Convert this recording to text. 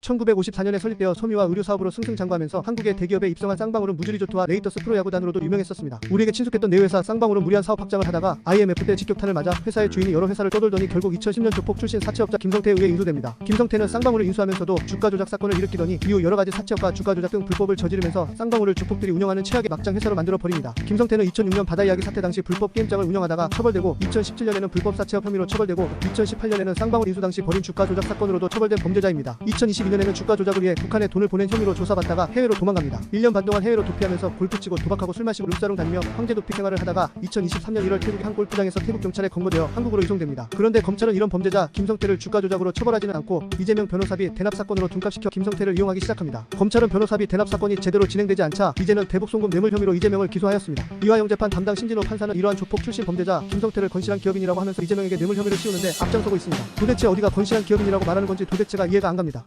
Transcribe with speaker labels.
Speaker 1: 1954년에 설립되어 소미와 의류 사업으로 승승장구하면서 한국의 대기업에 입성한 쌍방울은 무주리조트와 레이더스 프로야구단으로도 유명했었습니다. 우리에게 친숙했던 내회사 쌍방울은 무리한 사업 확장을 하다가 IMF 때 직격탄을 맞아 회사의 주인이 여러 회사를 떠돌더니 결국 2010년 조폭 출신 사채업자 김성태에 의해 인수됩니다. 김성태는 쌍방울을 인수하면서도 주가 조작 사건을 일으키더니 이후 여러 가지 사채업과 주가 조작 등 불법을 저지르면서 쌍방울을 조폭들이 운영하는 최악의 막장 회사로 만들어 버립니다. 김성태는 2006년 바다 이야기 사태 당시 불법 게임장을 운영하다가 처벌되고 2017년에는 불법 사채업 혐의로 처벌되고 2018년에는 쌍방울 인수 당시 벌인 주가 조작 사건으로도 처벌된 범죄자입니다. 2022 년에는 주가 조작을 위해 북한에 돈을 보낸 혐의로 조사받다가 해외로 도망갑니다. 1년 반 동안 해외로 도피하면서 골프 치고 도박하고 술 마시고 룸사롱 다니며 황제 도피 생활을 하다가 2023년 1월 태국의 한 골프장에서 태국 경찰에 검거되어 한국으로 이송됩니다. 그런데 검찰은 이런 범죄자 김성태를 주가 조작으로 처벌하지는 않고 이재명 변호사비 대납 사건으로 둔갑시켜 김성태를 이용하기 시작합니다. 검찰은 변호사비 대납 사건이 제대로 진행되지 않자 이제는 대북 송금 뇌물 혐의로 이재명을 기소하였습니다. 이화영 재판 담당 신진호 판사는 이러한 조폭 출신 범죄자 김성태를 건실한 기업인이라고 하면서 이재명에게 뇌물 혐의를 씌우는데 앞장서고 있습니다. 도대체 어디가 건실한 기업인이라고 말하는 건지 도대체가 이해가 안 갑니다.